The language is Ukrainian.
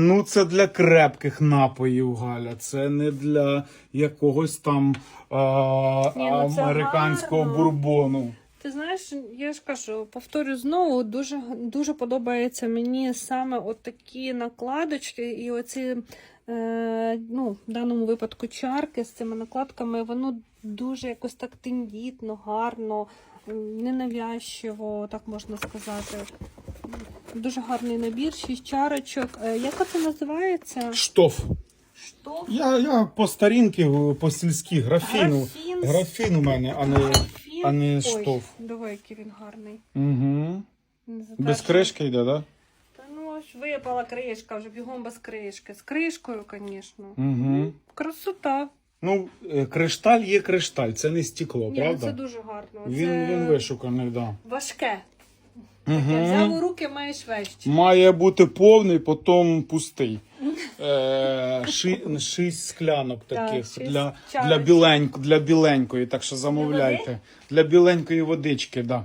Ну, це для крепких напоїв, Галя. Це не для якогось там а, Ні, ну це американського гарно. бурбону. Ти знаєш, я ж кажу, повторю знову, дуже дуже подобається мені саме от такі накладочки і оці, е, ну, в даному випадку чарки з цими накладками, воно дуже якось так тендітно, гарно, ненавязчиво, так можна сказати. Дуже гарний набір, шість чарочок. Е, як це називається? Штоф. Штоф? Я, я по старінки, по сільськи, графіну. Графін. Графін у мене, а не, Графін. а не Ой, штоф. Диви, який він гарний. Угу. Без кришки йде, так? Да? Та ну ось випала кришка, вже бігом без кришки. З кришкою, звісно. Угу. Красота. Ну, е, кришталь є кришталь, це не стекло, Ні, ну правда? це дуже гарно. Він, це він вишуканий, так. Да. важке. Угу. Взяв у руки, маєш вещі. Має бути повний, потім пустий. Е, ши, шість склянок Так, таких шість для, для, чарочок. біленько, для біленької, так що замовляйте. Для біленької водички, так. Да.